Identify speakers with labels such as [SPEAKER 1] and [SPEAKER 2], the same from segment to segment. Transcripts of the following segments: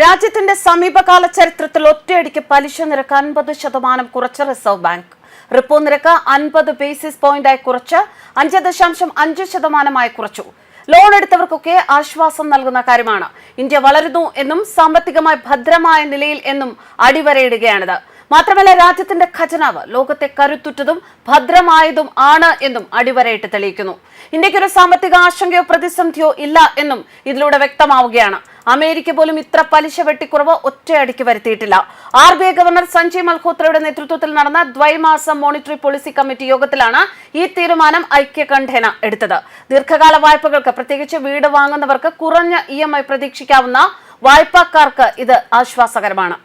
[SPEAKER 1] രാജ്യത്തിന്റെ സമീപകാല ചരിത്രത്തിൽ ഒറ്റയടിക്ക് പലിശ നിരക്ക് അൻപത് ശതമാനം കുറച്ച റിസർവ് ബാങ്ക്. റിപ്പോ നിരക്ക് അൻപത് ബേസിസ് പോയിന്റായി കുറച്ച് അഞ്ച് ദശാംശം അഞ്ച് ശതമാനമായി കുറച്ചു. ലോൺ എടുത്തവർക്കൊക്കെ ആശ്വാസം നൽകുന്ന കാര്യമാണ്. ഇന്ത്യ വളരുന്നു എന്നും സാമ്പത്തികമായി ഭദ്രമായ നിലയിൽ എന്നും അടിവരയിടുകയാണിത്. മാത്രമല്ല രാജ്യത്തിന്റെ ഖജനാവ് ലോകത്തെ കരുത്തുറ്റതും ഭദ്രമായതും ആണ് എന്നും അടിവരയിട്ട് തെളിയിക്കുന്നു. ഇന്ത്യക്കൊരു സാമ്പത്തിക ആശങ്കയോ പ്രതിസന്ധിയോ ഇല്ല എന്നും ഇതിലൂടെ വ്യക്തമാവുകയാണ്. അമേരിക്ക പോലും ഇത്ര പലിശ വെട്ടിക്കുറവ് ഒറ്റയടിക്ക് വരുത്തിയിട്ടില്ല. R B I governor Sanjay മൽഹോത്രയുടെ നേതൃത്വത്തിൽ നടന്ന ദ്വൈമാസ മോണിറ്ററി പോളിസി കമ്മിറ്റി യോഗത്തിലാണ് ഈ തീരുമാനം ഐക്യകണ്ഠേന എടുത്തത്. ദീർഘകാല വായ്പകൾക്ക് പ്രത്യേകിച്ച് വീട് വാങ്ങുന്നവർക്ക് കുറഞ്ഞ ഇ പ്രതീക്ഷിക്കാവുന്ന വായ്പക്കാർക്ക് ഇത് ആശ്വാസകരമാണ്.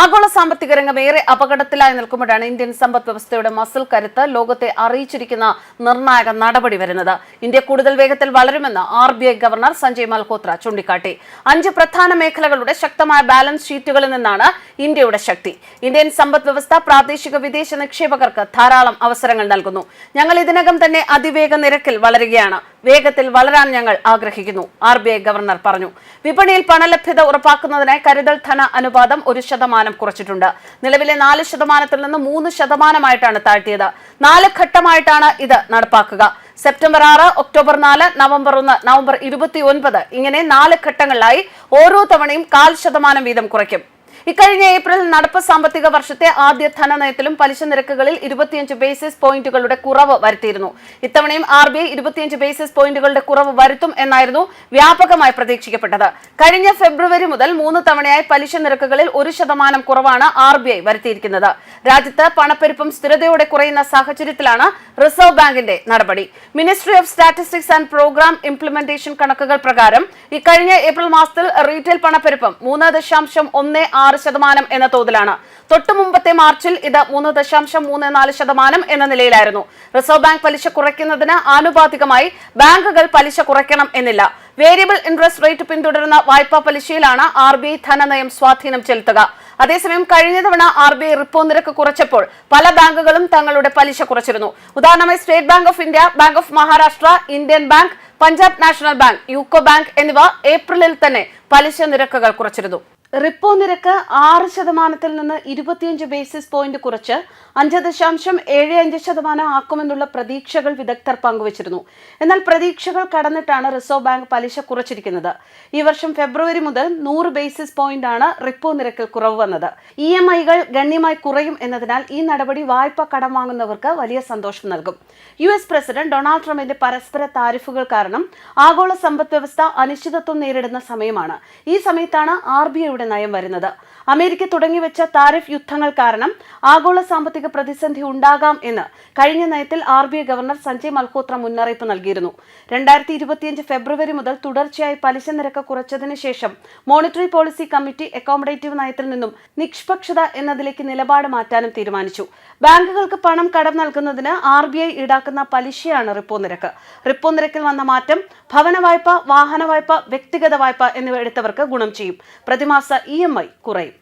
[SPEAKER 1] ആഗോള സാമ്പത്തിക രംഗം ഏറെ അപകടത്തിലായി നിൽക്കുമ്പോഴാണ് ഇന്ത്യൻ സമ്പദ് വ്യവസ്ഥയുടെ മസിൽ കരുത്ത് ലോകത്തെ അറിയിച്ചിരിക്കുന്ന നിർണായക നടപടി വരുന്നത്. ഇന്ത്യ കൂടുതൽ വേഗത്തിൽ വളരുമെന്ന് R B I governor Sanjay Malhotra ചൂണ്ടിക്കാട്ടി. അഞ്ച് പ്രധാന മേഖലകളുടെ ശക്തമായ ബാലൻസ് ഷീറ്റുകളിൽ നിന്നാണ് ഇന്ത്യയുടെ ശക്തി. ഇന്ത്യൻ സമ്പദ് വ്യവസ്ഥ പ്രാദേശിക വിദേശ നിക്ഷേപകർക്ക് ധാരാളം അവസരങ്ങൾ നൽകുന്നു. ഞങ്ങൾ ഇതിനകം തന്നെ അതിവേഗ നിരക്കിൽ വളരുകയാണ്. വേഗത്തിൽ വളരാൻ ഞങ്ങൾ ആഗ്രഹിക്കുന്നു ആർ ബി ഐ ഗവർണർ പറഞ്ഞു. വിപണിയിൽ പണലഭ്യത ഉറപ്പാക്കുന്നതിനായി കരുതൽ ധന അനുപാതം ഒരു ശതമാനം കുറച്ചിട്ടുണ്ട്. നിലവിലെ നാല് ശതമാനത്തിൽ നിന്ന് മൂന്ന് ശതമാനമായിട്ടാണ് താഴ്ത്തിയത്. നാല് ഘട്ടമായിട്ടാണ് ഇത് നടപ്പാക്കുക. സെപ്റ്റംബർ ആറ് ഒക്ടോബർ നാല് നവംബർ ഒന്ന് നവംബർ ഇരുപത്തി ഒൻപത് ഇങ്ങനെ നാല് ഘട്ടങ്ങളിലായി ഓരോ തവണയും കാൽ ശതമാനം വീതം കുറയ്ക്കും. ഇക്കഴിഞ്ഞ ഏപ്രിൽ നടപ്പ് സാമ്പത്തിക വർഷത്തെ ആദ്യ ധനനയത്തിലും പലിശ നിരക്കുകളിൽ ഇരുപത്തിയഞ്ച് ബേസിസ് പോയിന്റുകളുടെ കുറവ് വരുത്തിയിരുന്നു. ഇത്തവണയും ആർ ബി ഐ ഇരുപത്തിയഞ്ച് ബേസിസ് പോയിന്റുകളുടെ കുറവ് വരുത്തും എന്നായിരുന്നു വ്യാപകമായി പ്രതീക്ഷിക്കപ്പെട്ടത്. കഴിഞ്ഞ ഫെബ്രുവരി മുതൽ മൂന്ന് തവണയായി പലിശ നിരക്കുകളിൽ ഒരു ശതമാനം കുറവാണ് ആർ ബി ഐ വരുത്തിയിരിക്കുന്നത്. രാജ്യത്ത് പണപ്പെരുപ്പം സ്ഥിരതയോടെ കുറയുന്ന സാഹചര്യത്തിലാണ് റിസർവ് ബാങ്കിന്റെ നടപടി. Ministry of statistics and programme implementation കണക്കുകൾ പ്രകാരം ഇക്കഴിഞ്ഞ ഏപ്രിൽ മാസത്തിൽ റീറ്റെയിൽ പണപ്പെരുപ്പം മൂന്ന് ദശാംശം ഒന്ന് ആറ് ശതമാനം എന്ന തോതിലാണ്. തൊട്ടു മുമ്പത്തെ മാർച്ചിൽ ഇത് മൂന്ന് ദശാംശം മൂന്ന് നാല് ശതമാനം എന്ന നിലയിലായിരുന്നു. റിസർവ് ബാങ്ക് പലിശ കുറയ്ക്കുന്നതിന് ആനുപാതികമായി ബാങ്കുകൾ പലിശ കുറയ്ക്കണം എന്നില്ല. വേരിയബിൾ ഇൻട്രസ്റ്റ് റേറ്റ് പിന്തുടരുന്ന വായ്പാ പലിശയിലാണ് ആർ ബി ഐ ധനനയം സ്വാധീനം ചെലുത്തുക. അതേസമയം കഴിഞ്ഞ തവണ ആർ ബി ഐ റിപ്പോ നിരക്ക് കുറച്ചപ്പോൾ പല ബാങ്കുകളും തങ്ങളുടെ പലിശ കുറച്ചിരുന്നു. ഉദാഹരണമായി State Bank of India Bank of Maharashtra Indian Bank Punjab National Bank UCO Bank എന്നിവ ഏപ്രിലിൽ തന്നെ പലിശ നിരക്കുകൾ കുറച്ചിരുന്നു. റിപ്പോ നിരക്ക് ആറ് ശതമാനത്തിൽ നിന്ന് ഇരുപത്തിയഞ്ച് ബേസിസ് പോയിന്റ് കുറച്ച് അഞ്ച് ദശാംശം ഏഴ് അഞ്ച് ശതമാനം ആക്കുമെന്നുള്ള പ്രതീക്ഷകൾ വിദഗ്ധർ പങ്കുവച്ചിരുന്നു. എന്നാൽ പ്രതീക്ഷകൾ കടന്നിട്ടാണ് റിസർവ് ബാങ്ക് പലിശ കുറച്ചിരിക്കുന്നത്. ഈ വർഷം ഫെബ്രുവരി മുതൽ നൂറ് ബേസിസ് പോയിന്റ് ആണ് റിപ്പോ നിരക്കിൽ കുറവ് വന്നത്. ഇ എം ഐകൾ ഗണ്യമായി കുറയും എന്നതിനാൽ ഈ നടപടി വായ്പ കടം വാങ്ങുന്നവർക്ക് വലിയ സന്തോഷം നൽകും. യു എസ് പ്രസിഡന്റ് ഡൊണാൾഡ് ട്രംപിന്റെ പരസ്പര താരിഫുകൾ കാരണം ആഗോള സമ്പദ് വ്യവസ്ഥ അനിശ്ചിതത്വം നേരിടുന്ന സമയമാണ്. ഈ സമയത്താണ് ആർ ബി ഐയുടെ നയം വരുന്നത് അമേരിക്ക തുടങ്ങിവെച്ച താരിഫ് യുദ്ധങ്ങൾ കാരണം ആഗോള സാമ്പത്തിക പ്രതിസന്ധി ഉണ്ടാകാം എന്ന് കഴിഞ്ഞ നയത്തിൽ R B I governor Sanjay Malhotra മുന്നറിയിപ്പ് നൽകിയിരുന്നു. രണ്ടായിരത്തി ഇരുപത്തിയഞ്ച് ഫെബ്രുവരി മുതൽ തുടർച്ചയായി പലിശ നിരക്ക് കുറച്ചതിന് ശേഷം മോണിറ്ററി പോളിസി കമ്മിറ്റി അക്കോമഡേറ്റീവ് നയത്തിൽ നിന്നും നിഷ്പക്ഷത എന്നതിലേക്ക് നിലപാട് മാറ്റാനും തീരുമാനിച്ചു. ബാങ്കുകൾക്ക് പണം കടം നൽകുന്നതിന് ആർ ബി ഐ ഈടാക്കുന്ന പലിശയാണ് റിപ്പോ നിരക്ക്. റിപ്പോ നിരക്കിൽ വന്ന മാറ്റം ഭവന വായ്പ വാഹന വായ്പ വ്യക്തിഗത വായ്പ എന്നിവ എടുത്തവർക്ക് ഗുണം ചെയ്യും. പ്രതിമാസ ഇ എം ഐ കുറയും.